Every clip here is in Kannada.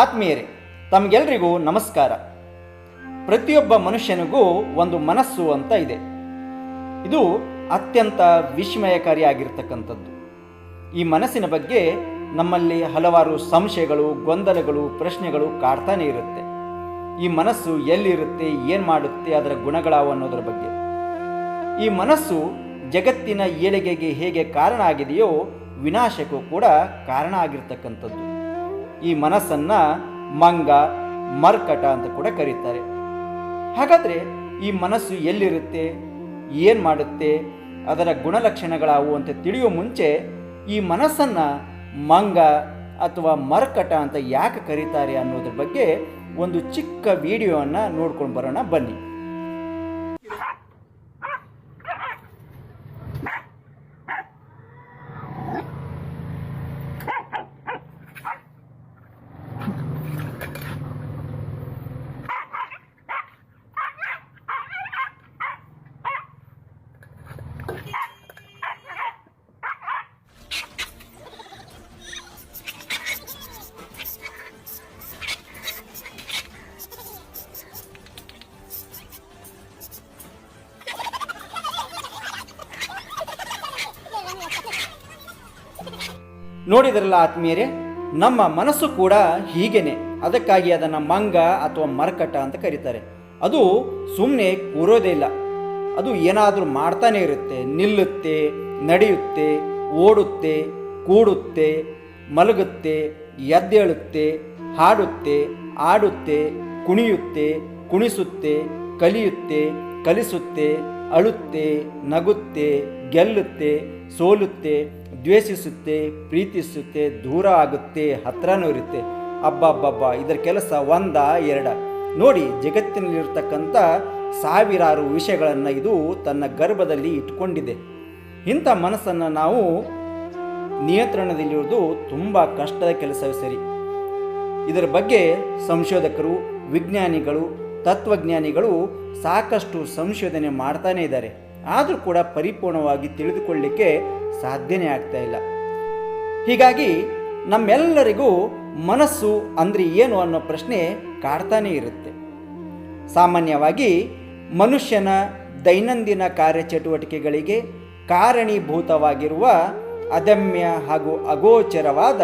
ಆತ್ಮೀಯರೇ, ತಮಗೆಲ್ರಿಗೂ ನಮಸ್ಕಾರ. ಪ್ರತಿಯೊಬ್ಬ ಮನುಷ್ಯನಿಗೂ ಒಂದು ಮನಸ್ಸು ಅಂತ ಇದೆ. ಇದು ಅತ್ಯಂತ ವಿಸ್ಮಯಕಾರಿಯಾಗಿರ್ತಕ್ಕಂಥದ್ದು. ಈ ಮನಸ್ಸಿನ ಬಗ್ಗೆ ನಮ್ಮಲ್ಲಿ ಹಲವಾರು ಸಂಶಯಗಳು, ಗೊಂದಲಗಳು, ಪ್ರಶ್ನೆಗಳು ಕಾಡ್ತಾನೆ ಇರುತ್ತೆ. ಈ ಮನಸ್ಸು ಎಲ್ಲಿರುತ್ತೆ, ಏನು ಮಾಡುತ್ತೆ, ಅದರ ಗುಣಗಳಾವು ಅನ್ನೋದರ ಬಗ್ಗೆ. ಈ ಮನಸ್ಸು ಜಗತ್ತಿನ ಏಳಿಗೆಗೆ ಹೇಗೆ ಕಾರಣ ಆಗಿದೆಯೋ ವಿನಾಶಕ್ಕೂ ಕೂಡ ಕಾರಣ ಆಗಿರ್ತಕ್ಕಂಥದ್ದು. ಈ ಮನಸ್ಸನ್ನ ಮಂಗ, ಮರ್ಕಟ ಅಂತ ಕೂಡ ಕರೀತಾರೆ. ಹಾಗಾದರೆ ಈ ಮನಸ್ಸು ಎಲ್ಲಿರುತ್ತೆ, ಏನು ಮಾಡುತ್ತೆ, ಅದರ ಗುಣಲಕ್ಷಣಗಳಾವು ಅಂತ ತಿಳಿಯುವ ಮುಂಚೆ ಈ ಮನಸ್ಸನ್ನ ಮಂಗ ಅಥವಾ ಮರ್ಕಟ ಅಂತ ಯಾಕೆ ಕರೀತಾರೆ ಅನ್ನೋದ್ರ ಬಗ್ಗೆ ಒಂದು ಚಿಕ್ಕ ವಿಡಿಯೋವನ್ನು ನೋಡ್ಕೊಂಡು ಬರೋಣ ಬನ್ನಿ. ನೋಡಿದ್ರಲ್ಲ ಆತ್ಮೀಯರೇ? ನಮ್ಮ ಮನಸ್ಸು ಕೂಡ ಹೀಗೇನೆ. ಅದಕ್ಕಾಗಿ ಅದನ್ನು ಮಂಗ ಅಥವಾ ಮರಕಟ ಅಂತ ಕರೀತಾರೆ. ಅದು ಸುಮ್ಮನೆ ಕೂರೋದೇ ಇಲ್ಲ. ಅದು ಏನಾದರೂ ಮಾಡ್ತಾನೆ ಇರುತ್ತೆ. ನಿಲ್ಲುತ್ತೆ, ನಡೆಯುತ್ತೆ, ಓಡುತ್ತೆ, ಕೂಡುತ್ತೆ, ಮಲಗುತ್ತೆ, ಎದ್ದೇಳುತ್ತೆ, ಹಾಡುತ್ತೆ, ಆಡುತ್ತೆ, ಕುಣಿಯುತ್ತೆ, ಕುಣಿಸುತ್ತೆ, ಕಲಿಯುತ್ತೆ, ಕಲಿಸುತ್ತೆ, ಅಳುತ್ತೆ, ನಗುತ್ತೆ, ಗೆಲ್ಲುತ್ತೆ, ಸೋಲುತ್ತೆ ದ್ವೇಷಿಸುತ್ತೆ, ಪ್ರೀತಿಸುತ್ತೆ, ದೂರ ಆಗುತ್ತೆ, ಹತ್ರನೂ ಇರುತ್ತೆ. ಅಬ್ಬಬ್ಬಬ್ಬ ಇದರ ಕೆಲಸ ಒಂದ, ಎರಡ. ನೋಡಿ, ಜಗತ್ತಿನಲ್ಲಿರ್ತಕ್ಕಂಥ ಸಾವಿರಾರು ವಿಷಯಗಳನ್ನು ಇದು ತನ್ನ ಗರ್ಭದಲ್ಲಿ ಇಟ್ಕೊಂಡಿದೆ. ಇಂಥ ಮನಸ್ಸನ್ನು ನಾವು ನಿಯಂತ್ರಣದಲ್ಲಿರುವುದು ತುಂಬ ಕಷ್ಟದ ಕೆಲಸವೇ ಸರಿ. ಇದರ ಬಗ್ಗೆ ಸಂಶೋಧಕರು, ವಿಜ್ಞಾನಿಗಳು, ತತ್ವಜ್ಞಾನಿಗಳು ಸಾಕಷ್ಟು ಸಂಶೋಧನೆ ಮಾಡ್ತಾನೇ ಇದ್ದಾರೆ. ಆದರೂ ಕೂಡ ಪರಿಪೂರ್ಣವಾಗಿ ತಿಳಿದುಕೊಳ್ಳಿಕ್ಕೆ ಸಾಧ್ಯನೇ ಆಗ್ತಾ ಇಲ್ಲ. ಹೀಗಾಗಿ ನಮ್ಮೆಲ್ಲರಿಗೂ ಮನಸ್ಸು ಅಂದರೆ ಏನು ಅನ್ನೋ ಪ್ರಶ್ನೆ ಕಾಡ್ತಾನೇ ಇರುತ್ತೆ. ಸಾಮಾನ್ಯವಾಗಿ ಮನುಷ್ಯನ ದೈನಂದಿನ ಕಾರ್ಯಚಟುವಟಿಕೆಗಳಿಗೆ ಕಾರಣೀಭೂತವಾಗಿರುವ ಅದಮ್ಯ ಹಾಗೂ ಅಗೋಚರವಾದ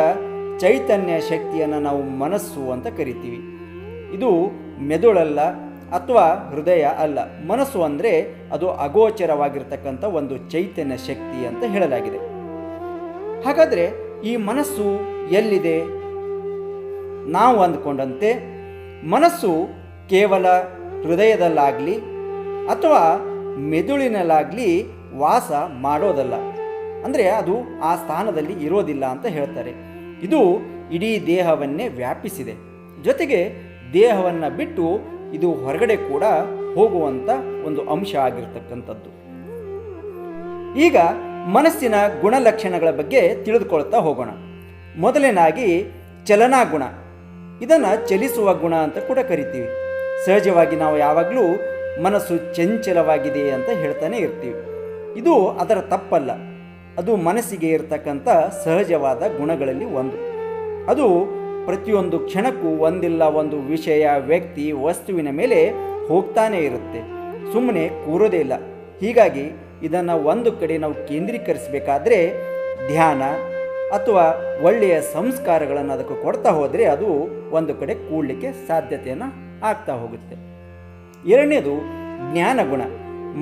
ಚೈತನ್ಯ ಶಕ್ತಿಯನ್ನು ನಾವು ಮನಸ್ಸು ಅಂತ ಕರಿತೀವಿ. ಇದು ಮೆದುಳಲ್ಲ ಅಥವಾ ಹೃದಯ ಅಲ್ಲ, ಮನಸ್ಸು ಅಂದರೆ ಅದು ಅಗೋಚರವಾಗಿರ್ತಕ್ಕಂಥ ಒಂದು ಚೈತನ್ಯ ಶಕ್ತಿ ಅಂತ ಹೇಳಲಾಗಿದೆ. ಹಾಗಾದರೆ ಈ ಮನಸ್ಸು ಎಲ್ಲಿದೆ? ನಾವು ಅಂದ್ಕೊಂಡಂತೆ ಮನಸ್ಸು ಕೇವಲ ಹೃದಯದಲ್ಲಾಗಲಿ ಅಥವಾ ಮೆದುಳಿನಲ್ಲಾಗಲಿ ವಾಸ ಮಾಡೋದಲ್ಲ. ಅಂದರೆ ಅದು ಆ ಸ್ಥಾನದಲ್ಲಿ ಇರೋದಿಲ್ಲ ಅಂತ ಹೇಳ್ತಾರೆ. ಇದು ಇಡೀ ದೇಹವನ್ನೇ ವ್ಯಾಪಿಸಿದೆ. ಜೊತೆಗೆ ದೇಹವನ್ನು ಬಿಟ್ಟು ಇದು ಹೊರಗಡೆ ಕೂಡ ಹೋಗುವಂಥ ಒಂದು ಅಂಶ ಆಗಿರ್ತಕ್ಕಂಥದ್ದು. ಈಗ ಮನಸ್ಸಿನ ಗುಣಲಕ್ಷಣಗಳ ಬಗ್ಗೆ ತಿಳಿದುಕೊಳ್ತಾ ಹೋಗೋಣ. ಮೊದಲನೇದಾಗಿ ಚಲನಾ ಗುಣ. ಇದನ್ನು ಚಲಿಸುವ ಗುಣ ಅಂತ ಕೂಡ ಕರಿತೀವಿ. ಸಹಜವಾಗಿ ನಾವು ಯಾವಾಗಲೂ ಮನಸ್ಸು ಚಂಚಲವಾಗಿದೆ ಅಂತ ಹೇಳ್ತಾನೆ ಇರ್ತೀವಿ. ಇದು ಅದರ ತಪ್ಪಲ್ಲ. ಅದು ಮನಸ್ಸಿಗೆ ಇರತಕ್ಕಂಥ ಸಹಜವಾದ ಗುಣಗಳಲ್ಲಿ ಒಂದು. ಅದು ಪ್ರತಿಯೊಂದು ಕ್ಷಣಕ್ಕೂ ಒಂದಿಲ್ಲ ಒಂದು ವಿಷಯ ವ್ಯಕ್ತಿ ವಸ್ತುವಿನ ಮೇಲೆ ಹೋಗ್ತಾನೇ ಇರುತ್ತೆ. ಸುಮ್ಮನೆ ಕೂರೋದೇ ಇಲ್ಲ. ಹೀಗಾಗಿ ಇದನ್ನು ಒಂದು ಕಡೆ ನಾವು ಕೇಂದ್ರೀಕರಿಸಬೇಕಾದ್ರೆ ಧ್ಯಾನ ಅಥವಾ ಒಳ್ಳೆಯ ಸಂಸ್ಕಾರಗಳನ್ನು ಅದಕ್ಕೆ ಕೊಡ್ತಾ ಹೋದರೆ ಅದು ಒಂದು ಕಡೆ ಕೂಡಲಿಕ್ಕೆ ಸಾಧ್ಯತೆಯನ್ನು ಆಗ್ತಾ ಹೋಗುತ್ತೆ. ಎರಡನೇದು ಜ್ಞಾನ ಗುಣ.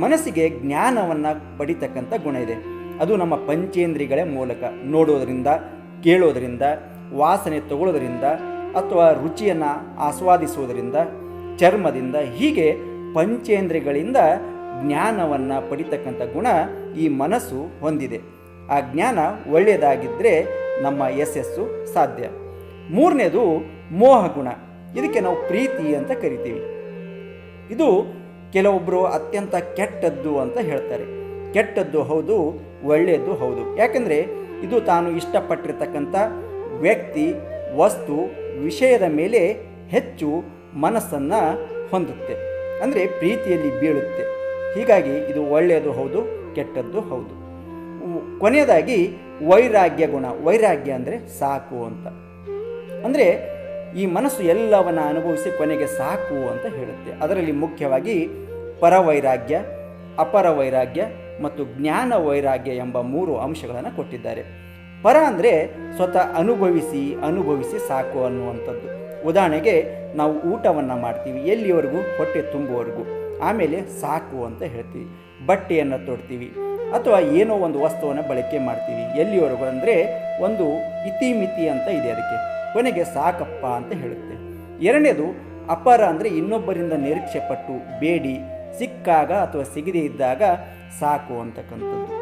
ಮನಸ್ಸಿಗೆ ಜ್ಞಾನವನ್ನು ಪಡಿತಕ್ಕಂಥ ಗುಣ ಇದೆ. ಅದು ನಮ್ಮ ಪಂಚೇಂದ್ರಿಗಳ ಮೂಲಕ ನೋಡೋದರಿಂದ, ಕೇಳೋದರಿಂದ ವಾಸನೆ ತಗೊಳ್ಳೋದರಿಂದ ಅಥವಾ ರುಚಿಯನ್ನು ಆಸ್ವಾದಿಸುವುದರಿಂದ, ಚರ್ಮದಿಂದ ಹೀಗೆ ಪಂಚೇಂದ್ರಿಯಗಳಿಂದ ಜ್ಞಾನವನ್ನು ಪಡಿತಕ್ಕಂಥ ಗುಣ ಈ ಮನಸ್ಸು ಹೊಂದಿದೆ. ಆ ಜ್ಞಾನ ಒಳ್ಳೆಯದಾಗಿದ್ದರೆ ನಮ್ಮ ಯಶಸ್ಸು ಸಾಧ್ಯ. ಮೂರನೇದು ಮೋಹ ಗುಣ. ಇದಕ್ಕೆ ನಾವು ಪ್ರೀತಿ ಅಂತ ಕರಿತೀವಿ. ಇದು ಕೆಲವೊಬ್ಬರು ಅತ್ಯಂತ ಕೆಟ್ಟದ್ದು ಅಂತ ಹೇಳ್ತಾರೆ. ಕೆಟ್ಟದ್ದು ಹೌದು, ಒಳ್ಳೆಯದ್ದು ಹೌದು. ಯಾಕಂದರೆ ಇದು ತಾನು ಇಷ್ಟಪಟ್ಟಿರ್ತಕ್ಕಂಥ ವ್ಯಕ್ತಿ, ವಸ್ತು, ವಿಷಯದ ಮೇಲೆ ಹೆಚ್ಚು ಮನಸ್ಸನ್ನು ಹೊಂದುತ್ತೆ. ಅಂದರೆ ಪ್ರೀತಿಯಲ್ಲಿ ಬೀಳುತ್ತೆ. ಹೀಗಾಗಿ ಇದು ಒಳ್ಳೆಯದು ಹೌದು, ಕೆಟ್ಟದ್ದು ಹೌದು. ಕೊನೆಯದಾಗಿ ವೈರಾಗ್ಯ ಗುಣ. ವೈರಾಗ್ಯ ಅಂದರೆ ಸಾಕು ಅಂತ. ಅಂದರೆ ಈ ಮನಸ್ಸು ಎಲ್ಲವನ್ನು ಅನುಭವಿಸಿ ಕೊನೆಗೆ ಸಾಕು ಅಂತ ಹೇಳುತ್ತೆ. ಅದರಲ್ಲಿ ಮುಖ್ಯವಾಗಿ ಪರವೈರಾಗ್ಯ ಅಪರ ವೈರಾಗ್ಯ ಮತ್ತು ಜ್ಞಾನ ವೈರಾಗ್ಯ ಎಂಬ ಮೂರು ಅಂಶಗಳನ್ನು ಕೊಟ್ಟಿದ್ದಾರೆ. ಪರ ಅಂದರೆ ಸ್ವತಃ ಅನುಭವಿಸಿ ಅನುಭವಿಸಿ ಸಾಕು ಅನ್ನುವಂಥದ್ದು. ಉದಾಹರಣೆಗೆ ನಾವು ಊಟವನ್ನು ಮಾಡ್ತೀವಿ, ಎಲ್ಲಿವರೆಗೂ? ಹೊಟ್ಟೆ ತುಂಬುವವರೆಗೂ. ಆಮೇಲೆ ಸಾಕು ಅಂತ ಹೇಳ್ತೀವಿ, ಬಟ್ಟೆಯನ್ನು ತೊಡ್ತೀವಿ, ಅಥವಾ ಏನೋ ಒಂದು ವಸ್ತುವನ್ನು ಬಳಕೆ ಮಾಡ್ತೀವಿ, ಎಲ್ಲಿವರೆಗೂ ಅಂದರೆ ಒಂದು ಇತಿಮಿತಿ ಅಂತ ಇದೆ ಅದಕ್ಕೆ. ಕೊನೆಗೆ ಸಾಕಪ್ಪ ಅಂತ ಹೇಳುತ್ತೆ. ಎರಡನೇದು, ಅಪರ ಅಂದರೆ ಇನ್ನೊಬ್ಬರಿಂದ ನಿರೀಕ್ಷೆ ಪಟ್ಟು ಬೇಡಿ, ಸಿಕ್ಕಾಗ ಅಥವಾ ಸಿಗದೇ ಇದ್ದಾಗ ಸಾಕು ಅಂತಕ್ಕಂಥದ್ದು.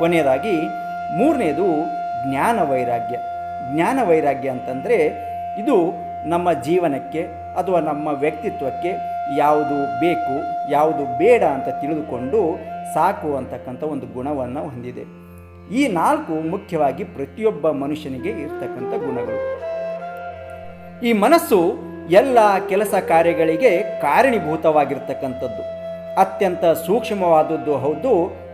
ಕೊನೆಯದಾಗಿ ಮೂರನೇದು ಜ್ಞಾನ ವೈರಾಗ್ಯ. ಜ್ಞಾನ ವೈರಾಗ್ಯ ಅಂತಂದರೆ ಇದು ನಮ್ಮ ಜೀವನಕ್ಕೆ ಅಥವಾ ನಮ್ಮ ವ್ಯಕ್ತಿತ್ವಕ್ಕೆ ಯಾವುದು ಬೇಕು, ಯಾವುದು ಬೇಡ ಅಂತ ತಿಳಿದುಕೊಂಡು ಸಾಕು ಅಂತಕ್ಕಂಥ ಒಂದು ಗುಣವನ್ನು ಹೊಂದಿದೆ. ಈ ನಾಲ್ಕು ಮುಖ್ಯವಾಗಿ ಪ್ರತಿಯೊಬ್ಬ ಮನುಷ್ಯನಿಗೆ ಇರ್ತಕ್ಕಂಥ ಗುಣಗಳು. ಈ ಮನಸ್ಸು ಎಲ್ಲ ಕೆಲಸ ಕಾರ್ಯಗಳಿಗೆ ಕಾರಣೀಭೂತವಾಗಿರ್ತಕ್ಕಂಥದ್ದು. ಅತ್ಯಂತ ಸೂಕ್ಷ್ಮವಾದದ್ದು ಹೌದು,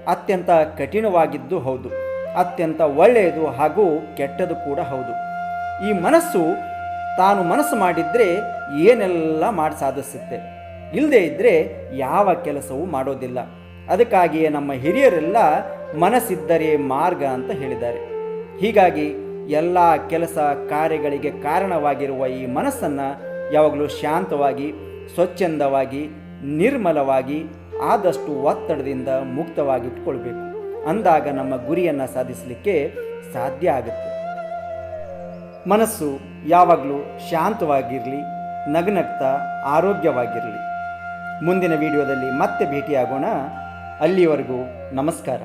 ಅತ್ಯಂತ ಕಠಿಣವಾಗಿದ್ದು ಹೌದು. ಅತ್ಯಂತ ಒಳ್ಳೆಯದು ಹಾಗೂ ಕೆಟ್ಟದು ಕೂಡ ಹೌದು. ಈ ಮನಸ್ಸು ತಾನು ಮನಸ್ಸು ಮಾಡಿದರೆ ಏನೆಲ್ಲ ಮಾಡಿ ಸಾಧಿಸುತ್ತೆ? ಇಲ್ಲದೇ ಇದ್ದರೆ ಯಾವ ಕೆಲಸವೂ ಮಾಡೋದಿಲ್ಲ. ಅದಕ್ಕಾಗಿಯೇ ನಮ್ಮ ಹಿರಿಯರೆಲ್ಲ ಮನಸ್ಸಿದ್ದರೆ ಮಾರ್ಗ ಅಂತ ಹೇಳಿದ್ದಾರೆ. ಹೀಗಾಗಿ ಎಲ್ಲ ಕೆಲಸ ಕಾರ್ಯಗಳಿಗೆ ಕಾರಣವಾಗಿರುವ ಈ ಮನಸ್ಸನ್ನು ಯಾವಾಗಲೂ ಶಾಂತವಾಗಿ, ಸ್ವಚ್ಛಂದವಾಗಿ, ನಿರ್ಮಲವಾಗಿ, ಆದಷ್ಟು ಒತ್ತಡದಿಂದ ಮುಕ್ತವಾಗಿಟ್ಕೊಳ್ಬೇಕು. ಅಂದಾಗ ನಮ್ಮ ಗುರಿಯನ್ನು ಸಾಧಿಸಲಿಕ್ಕೆ ಸಾಧ್ಯ ಆಗುತ್ತೆ. ಮನಸ್ಸು ಯಾವಾಗಲೂ ಶಾಂತವಾಗಿರಲಿ, ನಗ್ನಗ್ತಾ, ಆರೋಗ್ಯವಾಗಿರಲಿ. ಮುಂದಿನ ವಿಡಿಯೋದಲ್ಲಿ ಮತ್ತೆ ಭೇಟಿಯಾಗೋಣ. ಅಲ್ಲಿವರೆಗೂ ನಮಸ್ಕಾರ.